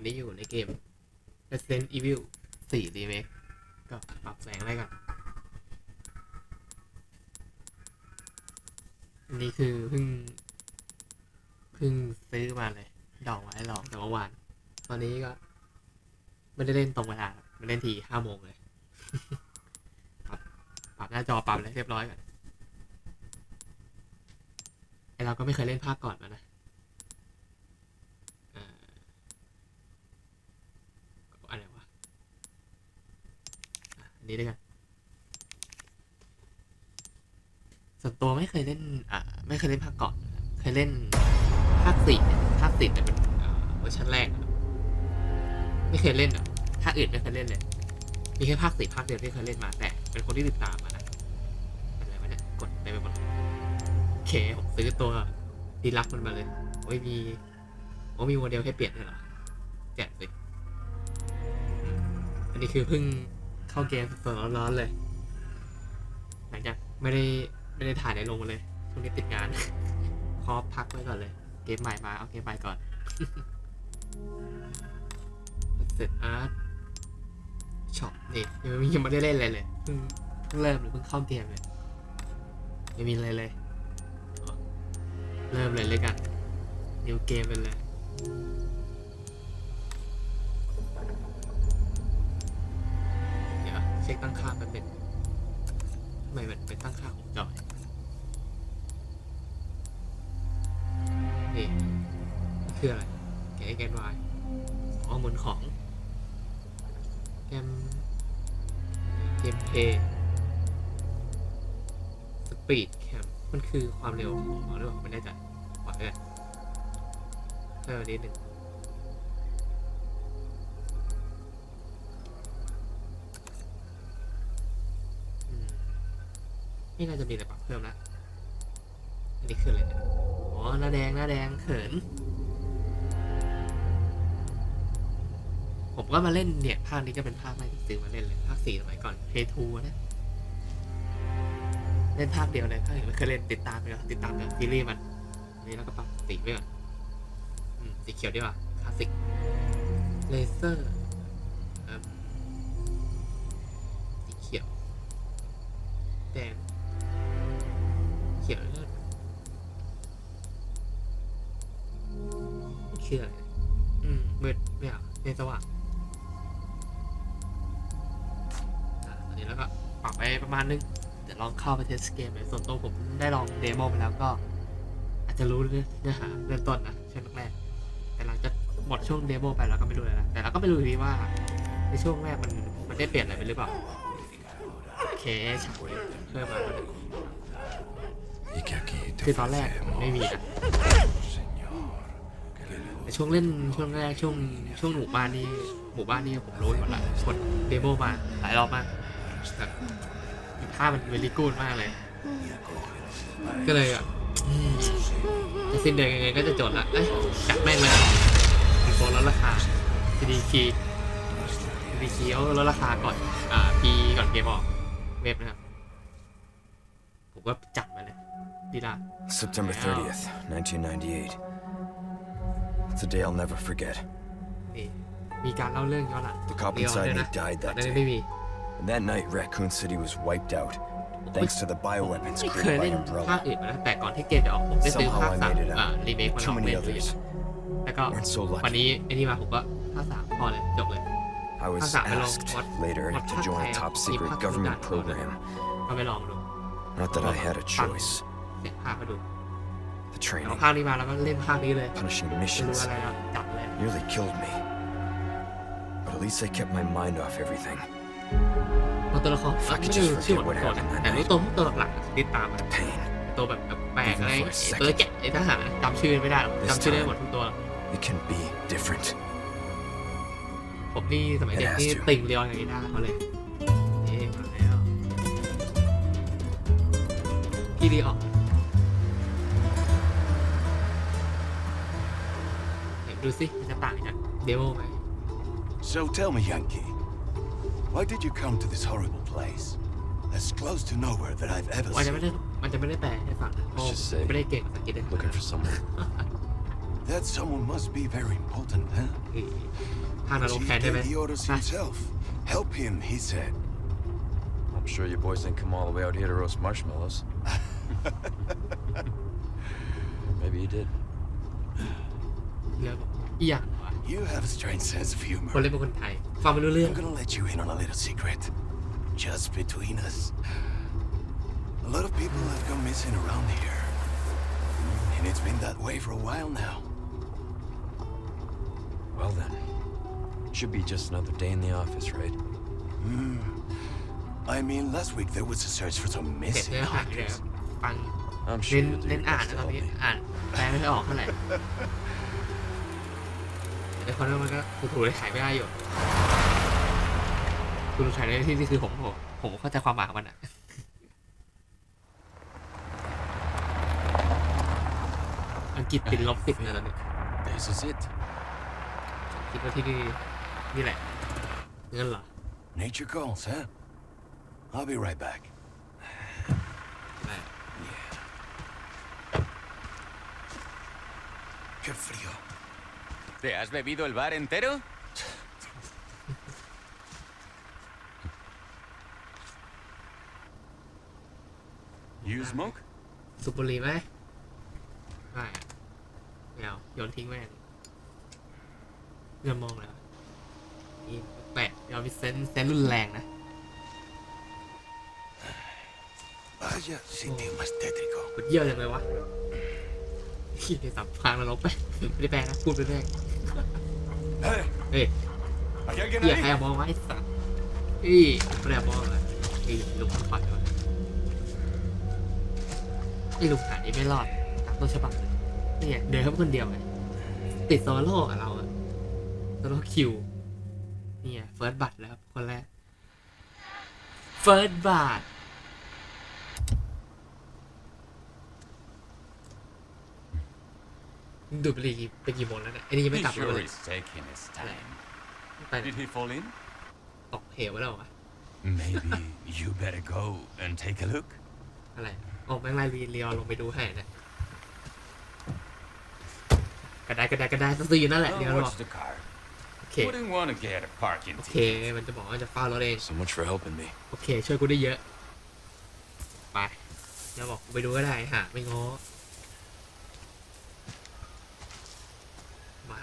อนนี้อยู่ในเกม Resident Evil 4 Remake ก็ปรับแสงอะไรก่อนอันนี้คือเพิ่งเพิ่งซื้อมาเลยดอกไว้หลองแต่เมื่อวาน ตอนนี้ก็ ไม่ได้เล่นตรงเวลาไม่เล่นทีห้าโมงเลย ปรับปรับหน้าจอปรับอะไรเรียบร้อยก่อนไอเราก็ไม่เคยเล่นภาคก่อนมานะอ่าอะไรวะอะอั นี้ด้วยกัน ส่วนตัวไม่เคยเล่น อ่า ไม่เคยเล่นภาคก่อน เคยเล่นภาคสี่ภาคสี่แต่เป็นอ่าเวอร์ชันแรก ไม่เคยเล่นอะภาคอื่นไม่เคยเล่นเลย มีแค่ภาคสี่ภาคเดียวที่เคยเล่นมาแต่เป็นคนที่ติดตามมานะเป็นอะไรวะเนี่ยกดไปไปหมดโอเคผมซื้อตัวดีลักมันมาเลยโอ้ยมีโอ้มีโมเดลให้เปลี่ยนด้วยเหรอแจกสิอันนี้คือเพิ่ง เข้าเกมสดๆร้อนๆเลย หลังจากไม่ได้ไม่ได้ถ่ายในลงเลยช่วงนี้ติดงาน ขอพักไว้ก่อนเลย เกมใหม่มาเอาเกมใหม่ก่อนเสร็จอาร์ตช็อปนี่ยังไม่ยังไม่ได้เล่นอะไรเลยเพิ่งเพิ่งเริ่มเพิ่งเข้าเกมเลยยังมีอะไรเลย เริ่มเลยเลยกันนิวเกมไปเลย ช็คตั้งค่าแป๊บนึงทำไมมันเป็นตั้งค่าของจอยนี่คืออะไรแกแกนวายอ๋อหมุนของแกมเกมเพย์สปีดแคมมันคือความเร็วของหรือเปล่าไม่แน่ใจปล่อยเลยเพิ่มนิดหนึ่ง นี่น่าจะมีอะไรปรับเพิ่มละอันนี้คืออะไรเนี่ยอ๋อหน้าแดงหน้าแดงเขิน ผมก็มาเล่นเนี่ยภาคนี้ก็เป็นภาคแรกที่ซื้อมาเล่นเลยภาคสี่สมัยก่อนเพทูนะเล่นภาคเดียวเลยภาคอื่นไม่เคยเล่นติดตามไปก่อนติดตามกับซีรีส์มันนนี้แล้วก็ปรับสีไปก่อนสีเขียวดีกว่าคลาสสิกเลเซอร์สีเขียวแดง คืออะไรอืมมืดไม่เอาในสว่างอะตอนนี้แล้วก็ปรับไปประมาณนึง เดี๋ยวลองเข้าไปเทสเกมเลยส่วนตัวผมได้ลองเดโมไปแล้วก็ อาจจะรู้เนื้อหาเริ่มต้นนะช่วงแรกๆแต่หลังจากหมดช่วงเดโมไปแล้วก็ไม่รู้เลยนะแต่เราก็ไม่รู้อยู่ดีว่าในช่วงแรกมันมันได้เปลี่ยนอะไรไปหรือเปล่าโอเคฉากเลยเพิ่มมาแล้วเนี่ย Y que aquí te คือตอนแรก ofrecemos, ไม่มีนะ Señor, que le แต่ ช่วงเล่นช่วงแรกช่วงช่วงหมู่บ้านนี่หมู่บ้านนี่ผมรู้หมดละกดเดโมมาหลายรอบมากแบบภาพมันเวลีกูดมากเลย ก็เลยอะจะสิ้นเดือนยังไงก็จะจดละเอ้ยจัดแม่งเลยมีโฟนลดราคา CD คีย์ CD คีย์เขาลดราคาก่อน อ่า ปีก่อนเกมออก เว็บนะครับ ผมก็จัดมาเลยดีละ September 30th, 1998. It's a day I'll never forget. นี่มีการเล่าเรื่องย้อนหลัง The cop เรียว inside ด้วย me นะ died ก่อน that หน้านี้ไม่ day. มี And that night, Raccoon City was wiped out, thanks to the bioweapons ไม่เคย created by เล่นภาค Umbrella. อื่นมานะแต่ก่อนที่เกมจะออกผมได้ซื้อ Somehow ภาค I สาม made it อ่า out. รีเมคมาล Too อง many เล่นดู others แล้วก็ weren't so วัน lucky. นี้ไอ้นี่มาผมก็ภาคสามพอเลยจบเลย I was How's that, Malone? asked What- later what to part join a have top you secret part government done? program. ก็ไปลองดู Not that I had a choice. เด็กภาคมาดู The เอา training, ภาคนี้มาแล้วก็เล่นภาคนี้เลย punishing ไม่รู้ missions, อะไรแล้วจัดเลย nearly killed me. But at least I kept my mind off everything. เพราะตัวละคร If I ไม่ could ได้ just ชื่อหม forget ด what ตัวนะ happened that แต่รู้ night. ตัวตัวหลักๆติดตามมัน Pain. ตัวแบบแปลกๆอะไร Even for a ตัว second. แกะไอ้ทหารจำชื่อไม่ได้หรอก This จำชื่อได้ time. หมดทุกตัว It can be different. ผมนี่สมัยเด็ก It has นี่ to. ติ่งเรียวอย่างนี้ได้เขาเลยเอ๊ะมาแล้วพี่ดีออก ดูสิมันจะต่างจากเดโมไหม So tell me, Yankee, why did you come to this horrible place? As close to nowhere that I've ever มันจะไม่ seen. ได้มันจะไม่ได้แปลให้ฟังนะเพราะ Let's just say ไม่ได้เก่งภาษาอังกฤษเลย Looking for someone. That someone must be very important, huh? อืมทางนรก Chief แทนได้ไหม gave the orders ไป himself. Help him, he said. I'm sure you boys didn't come all the way out here to roast marshmallows. Maybe you did. เรื่องอีหยังวะ You have a strange sense of คน humor. เล่นเป็นคนไทย ฟังไม่รู้เรื่อง I'm gonna let you in on a little secret. Just between us. A lot of people have gone missing around here. And it's been that way for a while now. Well then, should be just another day in the office, right? I mean, last week there was a search for some เสร็จ missing เนื้อหาเลย hikers. ฟัง I'm เน้ sure น you'll do เน้ your นอ่าน best นะ to ตอน help นี้ me. อ่านแปลไม่ค่อยออกเท่าไหร่แ ต่คนนั้นมันก็ถูกๆได้ขายไม่ได้อยู่คุณขายได้ที่นี่คือผมผมผมเข้าใจความหมายของมันอะอังกฤษติดลบสิบนะตอนนี้ This is it. คิดว่าที่นี่นี่แหละเงินเหรอ Nature calls, huh? I'll be right back. ไม่ Qué frío. ¿Te has bebido el bar entero? You smoke? สุบุหรีไหมไม่อะไม่เอาโยนทิ้งแม่งเงินมองแล้วนี่แปลกเดี๋ยวมีเซนส์เซนส์รุนแรงนะ Vaya sitio más tétrico. ปวดเยี่ยวจังเลยวะขี้ไปสับพางนรกไปไม่ได้แปลนะ พูดไปเรื่อย ¡Hey! เฮ้ยเหี้ยใครมามองไว้สัสอี้ไม่ได้เอาองเลยไอ้ลุงถอดก่อนไอ้ลุงหานี้ไม่รอดตามต้นฉบับเลยนี่ไงเดินเข้าไปคนเดียวไงติดโซโล่กับเราอะโซโล่คิวเนี่ไงเฟิร์สบัตแล้วครับคนแรกเฟิร์สบัต ดูดบุหรี่ไปกี่โมงแล้วเนี่ยไอ้นี่ยังไม่ He กลับมา sure เลย is taking his time. ไป Did he fall in? ตกเหวแล้ววะ Maybe you better go and take a look. อะไรโอ้แม่งไล่รีเรียวลงไปดูให้เนะกระไดกระไดกระไดต้องซื้ออยู่นั่นแหละ I'll เดี๋ยวเรา watch the car. โอเค Wouldn't want to get a parking โอเค ticket. มันจะบอกว่าจะเฝ้ารถเอง So much for helping me. โอเค ช่วยกูได้เยอะ ไปเดี๋ยวบอกกูไปดูก็ได้หาไม่ง้อ มา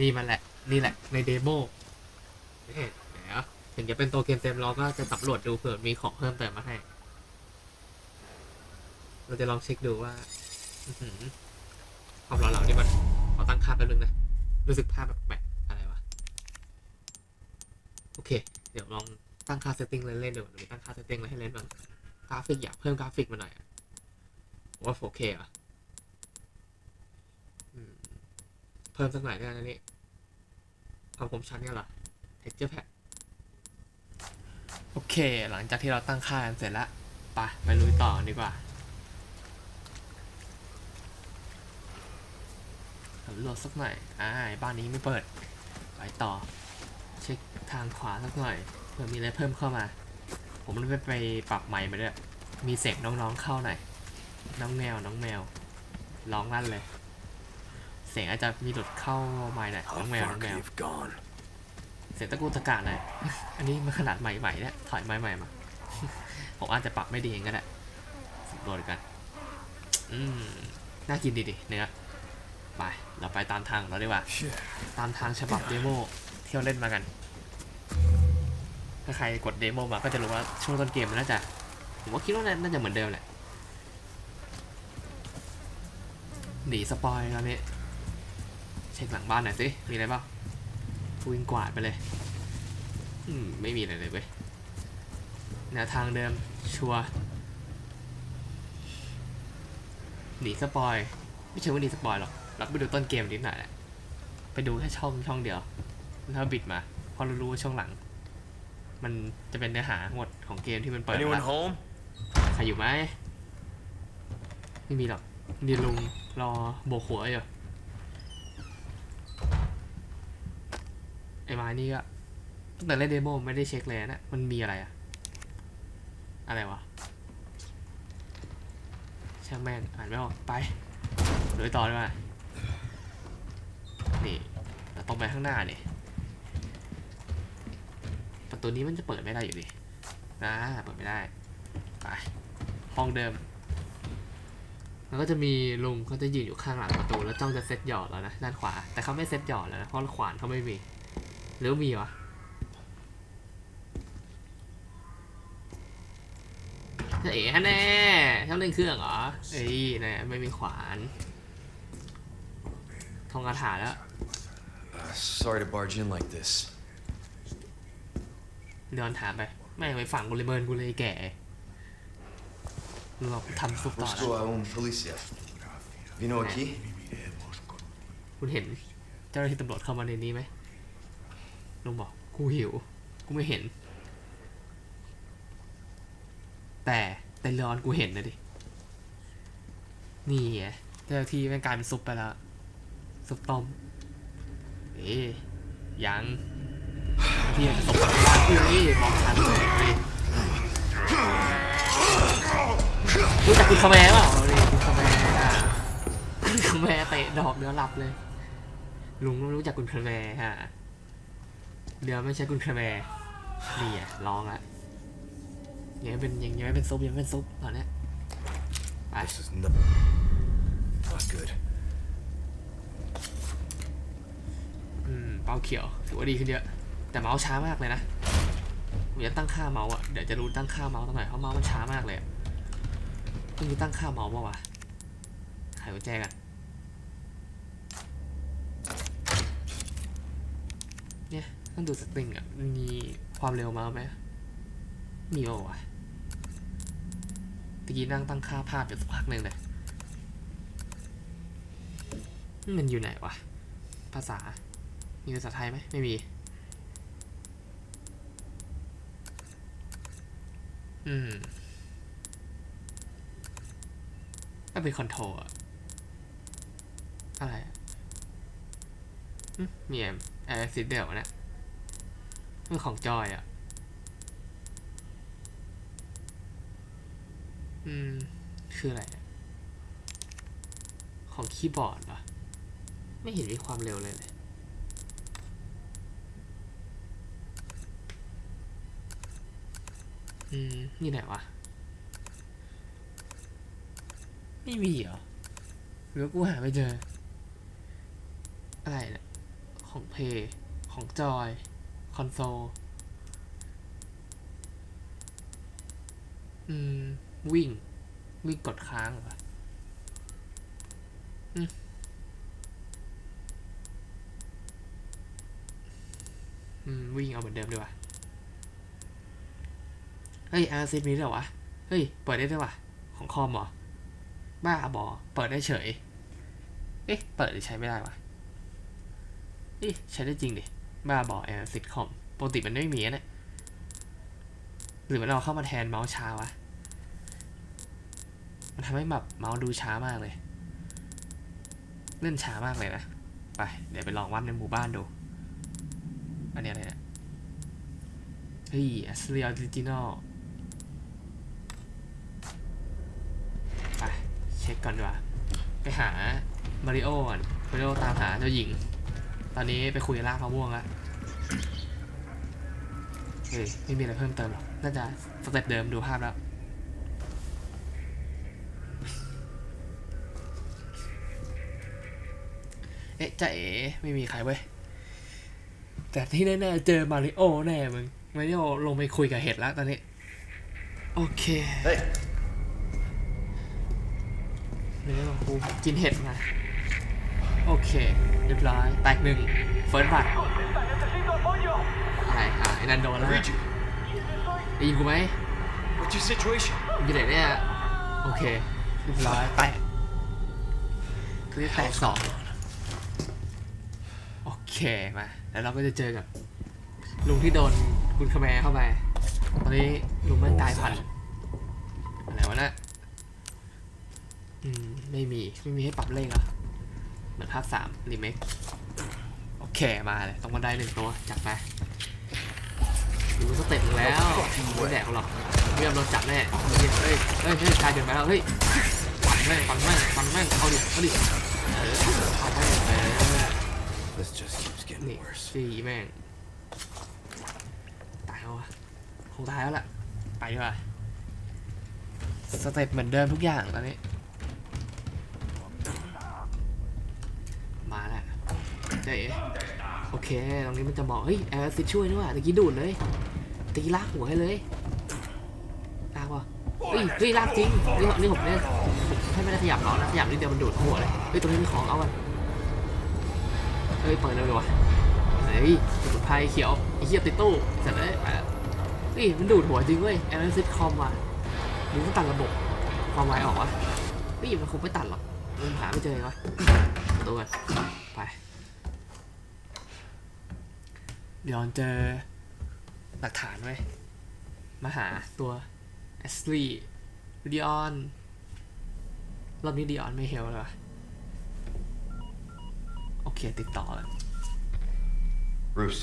นี่มันแหละ นี่แหละ ในเดโมนี่เดี๋ยถึงจะเป็นตัวเกมเต็มเราก็จะสำรวจดูเผื่อมีของเพิ่มเติมมาให้ เราจะลองเช็คดูว่าความร้อนเรานี่มันขอตั้งค่าแป๊บนึงนะ รู้สึกภาพแบบแปลกอะไรวะ โอเค เดี๋ยวลองตั้งค่าเซตติ้งเล่นๆดูหรือตั้งค่าเซตติ้งอะไรให้เล่นบ้างกราฟิกอยากเพิ่มกราฟิกมาหน่อยอะว่า 4K อะอืม เพิ่มสักหน่อยได้นะนี่ความคมชัดเนี่ยเหรอ texture pack โอเค หลังจากที่เราตั้งค่ากันเสร็จแล้วไปไปลุยต่อนดีกว่าสำรวจสักหน่อยอ่าบ้านนี้ไม่เปิด ไปต่อ เช็คทางขวาสักหน่อยเผื่อมีอะไรเพิ่มเข้ามา ผมเลยไปไปปรับใหม่มาด้วย มีเสียงน้องๆเข้าหน่อย น้องแมว น้องแมว ร้องลั่นเลย เสียงอาจจะมีหลุดเข้าใหม่หน่อยน้ How องแมว far น้องแม could ว he have gone? เสียงตะกูตะกาหน่อยอันนี้มันขนาดใหม่ๆเนี่ยถอยใหม่ๆมาผมอาจจะปรับไม่ดีเองก็ได้สำรวจกันอืมน่ากินดีดิเนื้อไปเราไปตามทางเราดีกว่า ตามทางฉบับเดโมที่เราเล่นมากัน ถ้าใครกดเดโมมาก็จะรู้ว่าช่วงต้นเกมมันน่าจะผมว่าคิดว่าน่าจะเหมือนเดิมแหละหนีสปอยตอนนี้ เช็คหลังบ้านหน่อยสิมีอะไรบ้างวิ่งกวาดไปเลยอืมไม่มีอะไรเลยเว้ยแนวทางเดิมชัวร์หนีสปอย ไม่ใช่ว่าหนีสปอยหรอกเราก็ไปดูต้นเกมนิดหน่อยแหละไปดูแค่ช่องช่องเดียวแล้วบิดมาเพราะเรารู้ว่าช่วงหลัง มันจะเป็นเนื้อหาหมดของเกมที่มันเปิด Anyone มา home? ใครอยู่ไหมไม่มีหรอกดีลุงรอโบกหัวอยู่ ไอ้ไม้นี่ก็ตั้งแต่เล่นเดโมไม่ได้เช็คเลยนะมันมีอะไรอะอะไรวะช่างแม่งอ่านไม่ออกไปเดี๋ยวต่อดีกว่านี่ตรงไปข้างหน้านี่ประตูนี้มันจะเปิดไม่ได้อยู่ดินะเปิดไม่ได้ไปห้องเดิมแล้วก็จะมีลุงเขาจะยืนอยู่ข้างหลังประตูแล้วจ้องจะเซตหยอดแล้วนะด้านขวาแต่เขาไม่เซตหยอดแล้วนะเพราะขวานเขาไม่มี หรือมีวะจะเอ๋ฮะแน่ชอบเล่นเครื่องเหรอ เอ้ยนะไม่มีขวาน ทองคาถาแล้ว Uh, sorry to barge in like this. เดินถามไป ไม่ไปฝั่งกูเลยเมินกูเลยไอ้แก่มึงบอกทำซุปต่อแล้ว a un policia. Vino aquí? คุณเห็นเจ้าหน้าที่ตำรวจเข้ามาในนี้ไหม ลุงบอกกูหิว กูไม่เห็น แต่แต่ร้อนกูเห็นนะดิ นี่ไงเจ้าที่แม่งกลายเป็นซุปไปแล้ว ซุปต้ม เอ๊ยยังที่จะตกร้านอุ้ยมองทันเลยรู้จักคุณคาแมร์เปล่านี่คุณคาแมร์อะคุณคาแมร์เตะดอกเนื้อหลับเลย ลุงรู้จักคุณคาแมร์ฮะ เรือไม่ใช่คุณคาแมร์นี่อะลองอะยังไม่เป็นยังยังไม่เป็นซุปยังไม่เป็นซุปตอนเนี้ยไป This is no. Not good. อืมเป้าเขียวถือว่าดีขึ้นเยอะ แต่เมาส์ช้ามากเลยนะผมจะตั้งค่าเมาส์อะเดี๋ยวจะรู้ตั้งค่าเมาส์ตรงไหนเพราะเมาส์มันช้ามากเลยอะต้องมีตั้งค่าเมาส์ป่าวะไขกุญแจกันเนี่ย ต้องดูสตริงอะ มีความเร็วมาไหมมีป่าวะตะกี้นั่งตั้งค่าภาพอยู่สักพักหนึ่งเลย มันอยู่ไหนวะ ภาษา มีภาษาไทยไหม ไม่มี อืมก็เป็นคอนโทรลอะอะไรอืมมีแอมแอร์ซิเดลนะ มันของจอยอะอืม คืออะไร ของคีย์บอร์ดเหรอ ไม่เห็นมีความเร็วเลยเลยอืม นี่ไหนวะ ไม่มีเหรอหรือกูหาไม่เจอ อะไรเนี่ยของเพย์ของจอย คอนโซล อืม วิ่ง วิ่งกดค้างเหรออืม วิ่งเอาเหมือนเดิมดีกว่า เฮ้ยอาร์ซิมีด้วยวะ เฮ้ย เปิดได้ด้วยวะ ของคอมเหรอ บ้าบอ เปิดได้เฉย เอ๊ะ เปิดหรือใช้ไม่ได้วะเอ๊ะใช้ได้จริงดิ บ้าบอแอร์ซิคอมปกติมันไม่มีอะหรือมันเอาเข้ามาแทนเมาส์ช้าวะ มันทำให้แบบเมาส์ดูช้ามากเลย เล่นช้ามากเลยนะ ไป เดี๋ยวไปลองวัดในหมู่บ้านดู อันนี้อะไรนี่ยเฮ้ยอัสเรียออริจินอลไป เช็คก่อนดีกว่า ไปหามาริโอก่อนมาริโอตามหาเจ้าหญิง ตอนนี้ไปคุยกับลากมะม่วงแล้วเฮ้ยไม่มีอะไรเพิ่มเติมหรอกน่าจะสเต็ปเดิมดูภาพแล้วเอ๊ะจะเอ๋ไม่มีใครเว้ย แต่ที่แน่ๆเจอมาริโอแน่มึงมาริโอลงไปคุยกับเห็ดแล้วตอนนี้ โอเค Hey, เนื้อของกูกินเห็ดมา โอเค เรียบร้อย แตกหนึ่งเฟิร์สบัตอะไรอะไอ้นันโดนแล้ว read you. ได้ยินกูไหม What's your situation? มึงอยู่ไหนเนี่ย โอเค เรียบร้อย แตกคือแตกสองโอเค มา แล้วเราก็จะเจอกับลุงที่โดนคุณคาแมร์เข้าไป ตอนนี้ลุงมันกลายพันธุ์อะไรวะน่ะอืม ไม่มี ไม่มีให้ปรับเลขเหรอ เหมือนภาคสามรีเมคโอเคมาเลยตรงบันไดหนึ่งตัวจัดไปดูสเต็ปมึงแล้วไม่แดกหรอกไม่ยอมโดนจับแน่เฮ้ยเฮ้ยเฮ้ยเฮ้ยชายเดินไปแล้วเฮ้ยฟันแม่งฟันแม่งฟันแม่งเอาดิเอาดิเออเอาแม่งเออ This just keeps getting นี่ worse. สี่แม่งตายแล้ววะคงตายแล้วล่ะไปดีกว่าสเต็ปเหมือนเดิมทุกอย่างตอนนี้ มาแล้ว เจ๊โอเค ตรงนี้มันจะบอก เฮ้ยแอร์ซิช่วยด้วยว่ะตะกี้ดูดเลย ตีลากหัวให้เลย ลากวะเฮ้ยเฮ้ยลากจริง นี่นี่ผมเนี่ยผมให้ไม่ได้ขยับหรอกนะขยับนิดเดียวมันดูดหัวเลย เฮ้ย ตรงนี้มีของเอากันเฮ้ย เปิดเลยวะเฮ้ยสมุนไพรเขียวไอ้เหี้ยติดตู้เสร็จเลยไปแล้วเฮ้ยมันดูดหัวจริงเว้ยแอร์ซิดคอมว่ะหรือมันตัดระบบความไวออกวะเฮ้ยมันคงไม่ตัดหรอกมันหาไม่เจอเลยวะตัวกันไป เดี๋ยวเจอหลักฐานไว้ยมาหาตัวแอสลีย์ดิออนรอบนี้ดิออนไม่เฮลเลยวะโอเค ติดต่อแล้ว Bruce,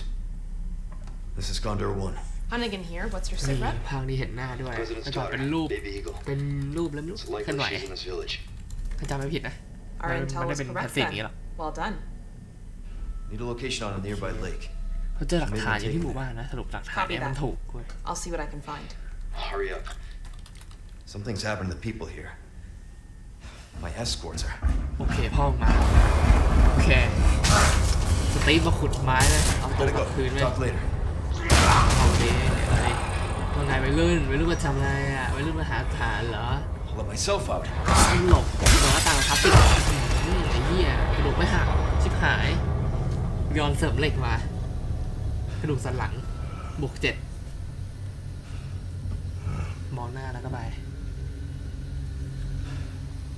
this is Condor 1. Hunnigan here. What's your นี่ sit rep? ภาคนี้เห็นหน้าด้วย President's แต่ก่อน daughter, เป็นรูป Baby Eagle. เป็นรูปแล้วไม่รู้ It's เคลื่อน likely ไหว she's in this village. ถ้าจำไม่ผิดนะ Our มัน intel ไม่ได้ was เป็นแพ correct สซีฟอย่างนี้หรอก then. Well done. Need a location on a nearby lake. เขาเจอหลักฐานอยู่ที่หมู่บ้านนะสรุปหลักฐานเนี่ย Copy that. มันถูกเว้ย I'll see what I can find. Hurry up. Something's happened to the people here. My escorts are. โอเคพ่อมา โอเค สตีฟมาขุดไม้เลยเอาตัว Gotta กลับ go. คืนไหม Talk later. เอาดีอะไรว่าไงวัยรุ่นวัยรุ่นมาทำอะไรอะวัยรุ่นมาหาฐานเหรอ I'll let myself out. หลบเหนือต่างพลาสติกอืมไอ้เหี้ยกระดูกไม่หักชิบหายย้อนเสริมเหล็กมา กระดูกสันหลังบวกเจ็ดมองหน้าแล้วก็ไป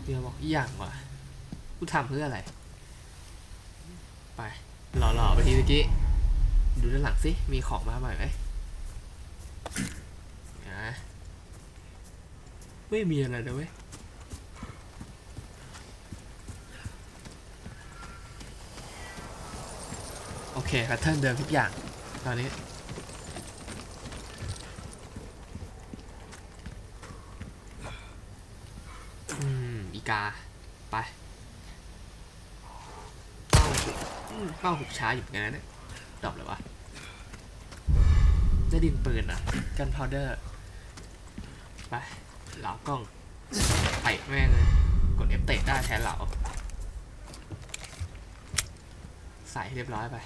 เดี๋ยวบอกอีหย่างว่ะกูทำเพื่ออะไร ไปหล่อๆไปทีเมื่อกี้ ดูด้านหลังสิ มีของมาใหม่ไหมนะไม่มีอะไรนะเว้ยโอเคแพทเทิร์นเดิมทุกอย่าง ตอนนี้ อืม อีกา ไป เป้าเป้าหุกช้าอยู่เหมือนกันนะเนี่ยดรอปเลยวะจะดินปืนอะ กันพาวเดอร์ ไปเหลากล้องเตะแม่งเลย กด F เตะได้แทนเหลาใส่เรียบร้อยไป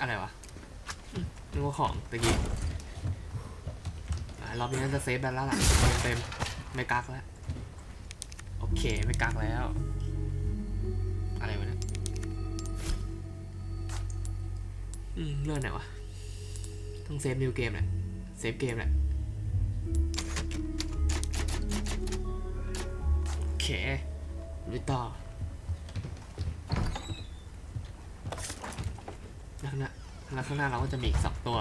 อะไรวะ นึกว่าของตะกี้รอบนี้น่าจะเซฟแบนแล้วล่ะเต็มๆไม่กักแล้ว โอเค ไม่กักแล้ว อะไรวะเนี่ยอืมเลื่อนไหนวะ ต้องเซฟนิวเกมแหละเซฟเกมแหละโอเคลุยต่อ แล้วข้างหน้า แล้วข้างหน้าเราก็จะมีอีกสองตัว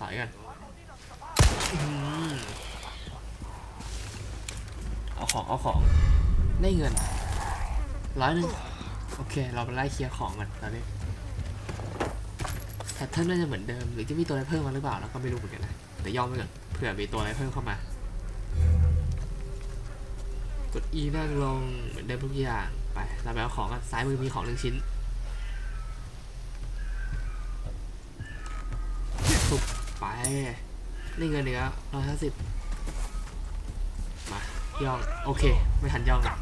สอยกันอเอาของ เอาของ ได้เงินร้อยหนึ่งโอเค เราไปไล่เคลียร์ของกันตอนนี้แพทเทิร์นน่าจะเหมือนเดิม หรือจะมีตัวอะไรเพิ่มมาหรือเปล่าเราก็ไม่รู้เหมือนกันนะแต่ย่อมไว้ก่อนเผื่อมีตัวอะไรเพิ่มเข้ามากด E นั่งลงเหมือนเดิมทุกอย่าง ไปเราไปเอาของกันซ้ายมือมีของหนึ่งชิ้นทุบไป นี่เงินเดือร้อยห้าสิบมาย่อง โอเค ไม่ทันย่องอะ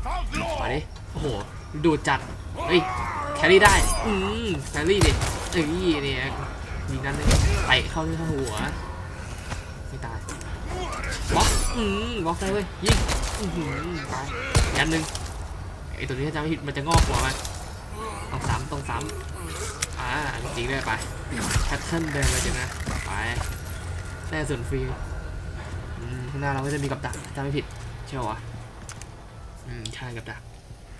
มาดิ โอ้โห ดูจัด เฮ้ย แครี่ได้ อืมแครี่ดิเอ้ยเนี่ยยิงนั้นเลยไปเข้าที่ข้าหัว ไม่ตายบล็อก อืมบล็อกได้เว้ย ยิง อือหือตายยันหนึ่ง ไอตัวนี้ถ้าจำไม่ผิดมันจะงอกหัวมันต้องซ้ำต้องซ้ำอ่าจริงด้วยไปแพทเทิร์นเดินเลยจ้ะนะไปได้ส่วนฟรีข้างหน้าเราก็จะมีกับดักจำไม่ผิดใช่ปะวะอืมใช่กับดัก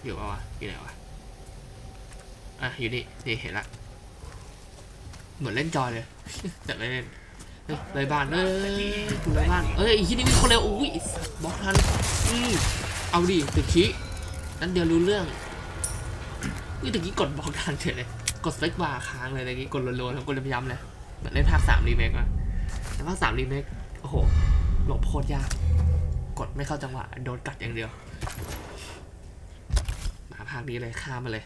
อยู่ปะวะอยู่ไหนวะอะอยู่นี่นี่เห็นละเหมือนเล่นจอยเลยแต่ไม่เล่นเฮ้ยเลยบ้านเอ้ยเลยบ้านเอ้ยที่นี่มีคนเร็วอุ้ยบล็อกทันอืมเอาดิตึกชี้ นั้นเดียวรู้เรื่องนี่ตะกี้กดบล็อกทันเฉยเลย กดสเล็กบาร์ค้างเลยตะกี้กดรัวๆทั้งกดย้ำๆเลยเหมือนเล่นภาคสามรีเมคอะแต่ภาคสามรีเมคโอ้โหหลบโคตรยาก กดไม่เข้าจังหวะโดนกัดอย่างเดียว มางนี้เลยข้ามมาเลย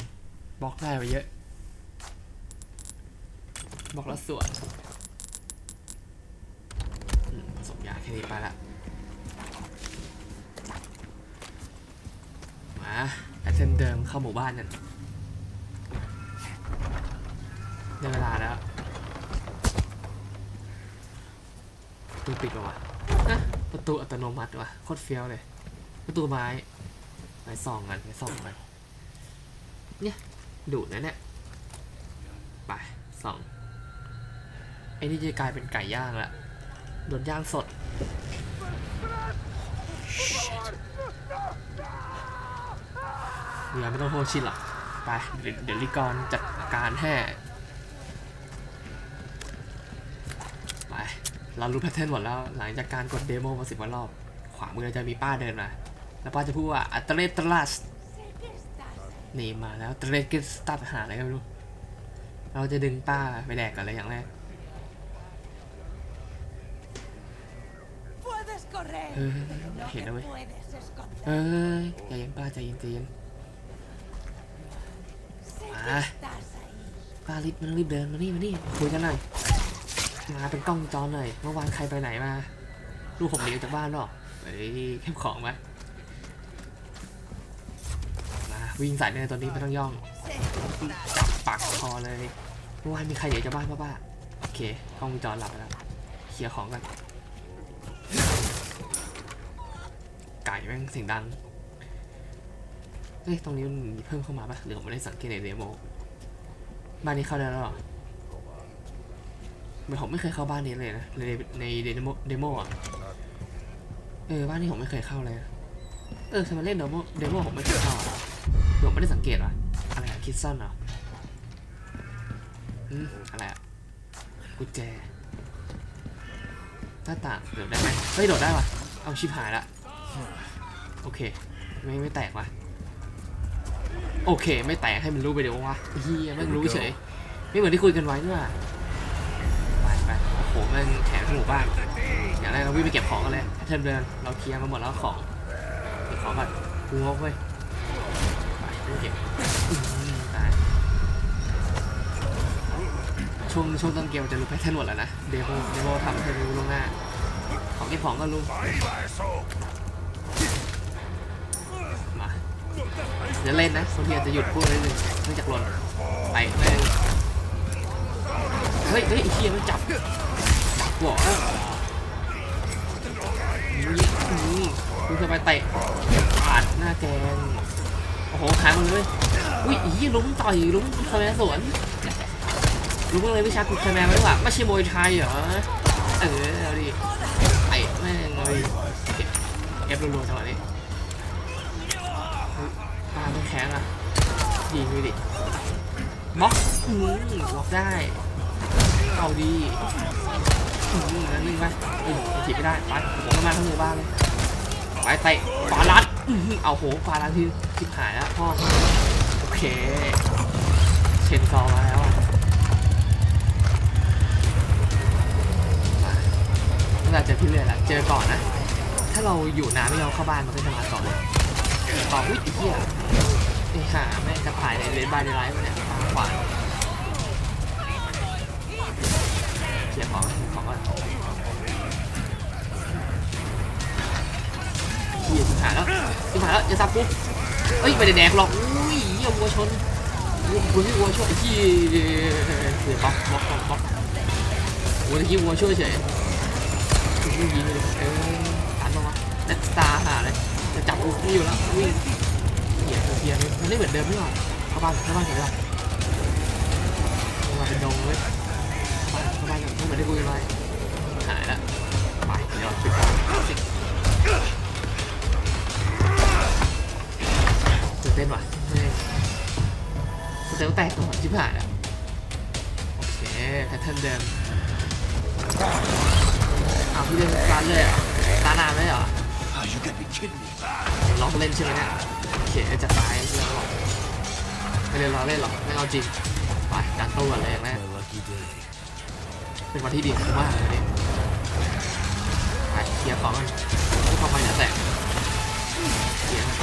บล็อกได้ไปเยอะบล็อกแล้วสวยสมยาแค่นี้ไปละ แอทเทนเดิมเข้าหมู่บ้านกันได้เวลาแล้วประตูปิดปะวะฮะประตูอัตโนมัติวะโคตรเฟี้ยวเลย ประตูไม้ไปส่องกันไปส่องกันเนี่ยดุนะเนี่ยไปส่องไอ้นี่จะกลายเป็นไก่ย่างละโดนย่างสด เดี๋ยวไม่ต้องโทษชินหรอก ไปเดี๋ยวเดี๋ยวลิกรจัดการให้ไป เรารู้แพทเทิร์นหมดแล้ว หลังจากการกดเดโมมาสิบกว่ารอบ ขวามือจะมีป้าเดินมา แล้วป้าจะพูดว่าอัตเลตลัสนี่มาแล้วเตรกิสตัดหาอะไรก็ไม่รู้ เราจะดึงป้าไปแดกกันเลยอย่างแรกเห็นแล้วเว้ยเอ้ยใจเย็นป้าใจเย็นใจเย็น ปารีบมันรีบเดินมานี่มานี่คุยกันหน่อยมาเป็นกล้องจอหน่อยเมื่อวานใครไปไหนมาลูกผมหนีออกจากบ้านหรอเฮ้ยเข้มของไหมมาวิ่งใส่เลยตัวนี้ไม่ต้องย่องจับปากคอเลยเมื่อวานมีใครหนีออกจากบ้านป้าป้าโอเคกล้องวงจรหลับแล้วเคลียร์ของกันไก่แม่งเสียงดัง เฮ้ยตรงนี้มันเพิ่มเข้ามาปะหรือผมไม่ได้สังเกตในเดโมบ้านนี้เข้าได้แล้วหรอเหมือนผมไม่เคยเข้าบ้านนี้เลยนะในในเดโมเดโมอะเออบ้านนี้ผมไม่เคยเข้าเลยนะเออทำไมเล่นเดโมเดโมผมไม่เคยเข้าอะหรือผมไม่ได้สังเกตวะอะไรอะคิดสั้นเหรออืมอะไรอะกุญแจหน้าต่างเดี๋ยวได้ไหมเฮ้ยโดดได้ว่ะเอาชิบหายละโอเค ไม่ไม่แตกว่ะ โอเค ไม่แตกให้มันรู้ไปเดี๋ยววะเฮียแม่งรู้เฉย ไม่เหมือนที่คุยกันไว้นี่หว่าไปไปโอ้โหแม่งแถมทั้งหมู่บ้านอย่างแรกเราวิ่งไปเก็บของกันเลยเทิร์นเดินเราเคลียร์มาหมดแล้วของเก็บของก่อนกูงกเว้ยไปไปเก็บอื้อหือตายช่วงช่วงต้นเกมจะรู้แพทเทิร์นหมดแล้วนะเดโมเดโมทำให้รู้ล่วงหน้าของเก็บของก็รู้ เดี๋ยวเล่นนะบางทีอาจจะหยุดพูดนิดนึงเนื่องจากหล่นไปแม่งเฮ้ยเฮ้ยไอ้เฮียมันจับจับหัวนี่นี่คุณเคยไปเตะปาดหน้าแกงโอ้โหขายมันเลยอุ้ยอีลุ้มต่อยลุ้มเคยสวนลุ้มเลยวิชากุคยแมนมาดีกว่าไม่ใช่มวยไทยเหรอเออเอาดิไอ้แม่งเลยเก็บรัวๆจังหวะนี้ปาไม่ แข็งอะยิงดูดิบล็อกอืมบล็อกได้เอาดีอืมนั่นนึงไปเอ้ยถีบไม่ได้ไปผมก็มาทั้งหมู่บ้านเลยไปเตะฟาลัดเอาโหฟาลัดที่ชิบหายแล้วพ่อโอเคเชนซอมาแล้วอ่าตั้งแต่เจอพี่เรือยละเจอก่อนนะ ถ้าเราอยู่นานไม่ยอมเข้าบ้านมันก็จะมาก่อนเลย ต่อวิไอ้เหี้ยไอ้ห่าแม่งกระถ่ายในเลนบายในไลฟ์วะเนี่ยตาขวานเขียของของก่อนเหี้ยสิบหายแล้วสิบหายแล้วอย่าซับปุ๊บเอ้ยไม่ได้แดกหรอกอุ้ยเหี้ยวัวชนวัววัวที่วัวช่วยไอ้ที่เดี๋ยวบล็อกบล็อกบล็อกบล็อกวัวที่วัวช่วยเฉยยิงยิงเลยเออทันปะวะเน็ตสตาร์หาเลย จะจับกูนี่อยู่แล้ววิ่งเหี้ยเฮียมันไม่เหมือนเดิมนี่หว่าเข้าบ้านเข้าบ้านเห็นปะลงมาเป็นดงเลยเข้าบ้านเข้าบ้านกันไม่เหมือนที่คุยกันไว้หายละไปเดี๋ยวปิดก่นตื่นเต้นว่ะเฮ้ยเตลแตกตัวชิบหายแล้วโอเคแพทเทิร์นเดิมอ้าวพี่เดินร้านเลยอะร้านนานเลยเหรอ Oh, ล็อกเล่นใช่ไหมเนี่ยโอเคจะตายเรื่องหรอกไม่ได้ล้อเล่นหรอกไม่เอาจริงไปการตู้ก่อนเลยอย่างแรก My lucky day. เป็นวันที่ดีมากเลยเนี่ยไปเคลียร์ของกันทุกความไปอย่าแตกเคลียร์กัน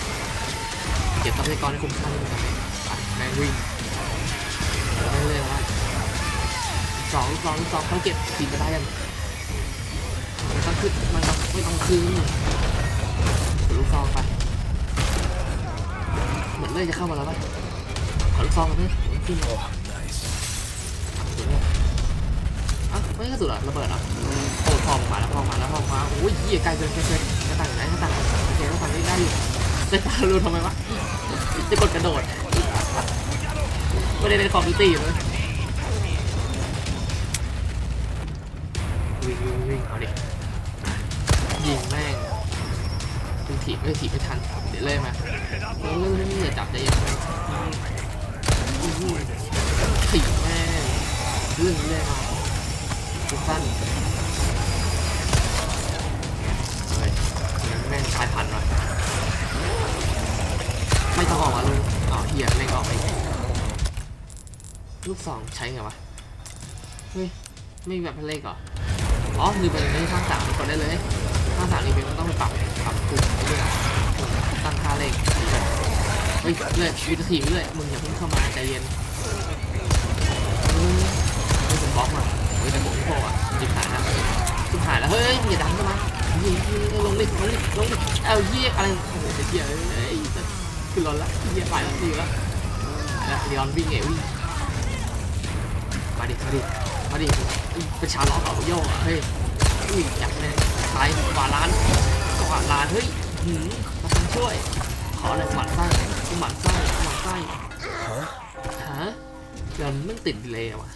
เก็บทรัพยากรให้คุ้มค่าที่มันทำให้ไปแม่งวิ่งแม่เลยว่าสองสองสองเขาเก็บทีมาได้ยังมันต้องขึ้นมันต้องไม่ต้องคืน ลูกซองไปเหมือนเลยจะเข้ามาแล้วป่ะขอลูกซองมาไหมขึ้นมา Oh, nice. สุดเลยอะไม่กระสุนเหรอระเบิดเหรอโอ้พองมาแล้วพองมาแล้วพองมาโอ้ยเหี้ยไกลเกินไกลเกินกระต่างไหนกระต่างโอเคกระต่างนี้ได้อยู่เซตารูทำไมวะจะกดกระโดดไม่ได้เล่นคอมพิวตี้เลยวิ่งวิ่งวิ่งเอาดิ ถีบไม่ถีบไม่ทันเดี๋ยวเลยมาเออเรื่องนี้อย่าจับใจเย็นอื้อหือถีบแม่เรื่องนี้เลยมาทุกสั้นเฮ้ยแม่งชายพันธุ์ว่ะไม่ต้องออกมาลุงอ๋อเฮียเล่งออกไปอีกลูกสองใช้ไงวะเฮ้ยไม่มีแบบเลงเหรออ๋อคือเป็นไม่ข้างสามกดได้เลยข้างสามนี่เป็นต้องไปปรับ รับปุ่มเรื่อยตั้งค่าเลขเฮ้ยเรื่อยวิธีเรื่อยมึงอย่าเพิ่งเข้ามาใจเย็นเฮ้ยเฮ้ยผมบล็อกมาเฮ้ยแต่ผมไม่ออะจิบหายแล้วจิบหายแล้วเฮ้ยมึงอย่าดันเข้ามาเฮ้ยลงดิลงดิลงดิเอ้าเหี้ยอะไรโอ้โหเหี้ยเอ้ยคือร้อนละเหี้ยไปแล้วคือแล้วแล้วเดี๋ยววิ่งไงวิ่งมาดิมาดิมาดิประชาล้อเขาโย่เฮ้ยอุ้ยอยากเลยตายกว่าล้าน กว่าล้านเฮ้ยหืมมาทำช่วย ขออะไรหมันไส้หมันไส้หมันไส้ Huh? ฮะเดี๋ยวมันติดดีเลยว่ะ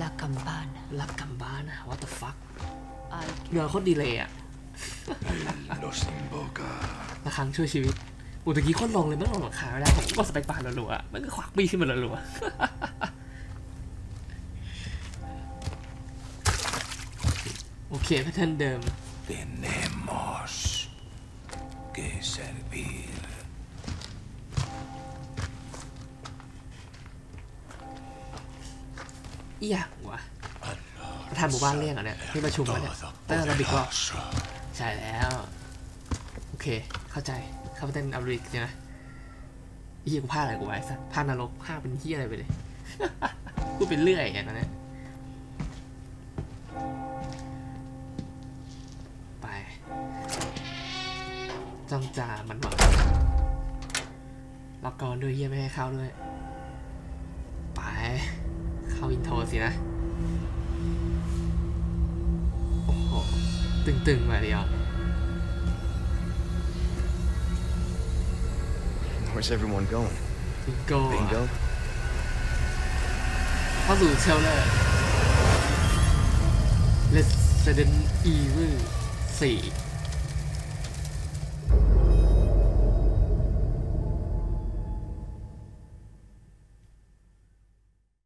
La campana. รับกำบ้านอะ what the fuck Al เรือโคตรดีเลยอะ Los invoca. ระครังช่วยชีวิตอุยตะกี้โคตรลงเลยไม่ลงหลังคาไม่ได้ผมก็สเปคบาร์รัวๆอะมันก็ควักปีขึ้นมารัวๆ โอเคแพทเทิร์นเดิม Tenemos que servir. อีหยังวะประธานหมู่บ้านเรียกเหรอะเนี่ยที่ประชุมมาเนี่ยเต้นอาราบิกก็ใช่แล้ว โอเค เข้าใจเข้าไปเต้นอาราบิกใช่ไหมอีเหี้ยกูพลาดอะไรกูไว้สัสพลาดนรกพลาดเป็นที่อะไรไปเลย กูเป็นเรื่อยอย่างนั้นนะ จ้องจ่ามันหวังล็อกกอนด้วยเยี่ยไม่ให้เข้าด้วย ไป เข้าอินโทรสินะ โอ้โห ตึงๆมาเดียว Where's everyone going? บิงโก้ Bingo? เข้าสู่เชลเลอร์ Resident Evil 4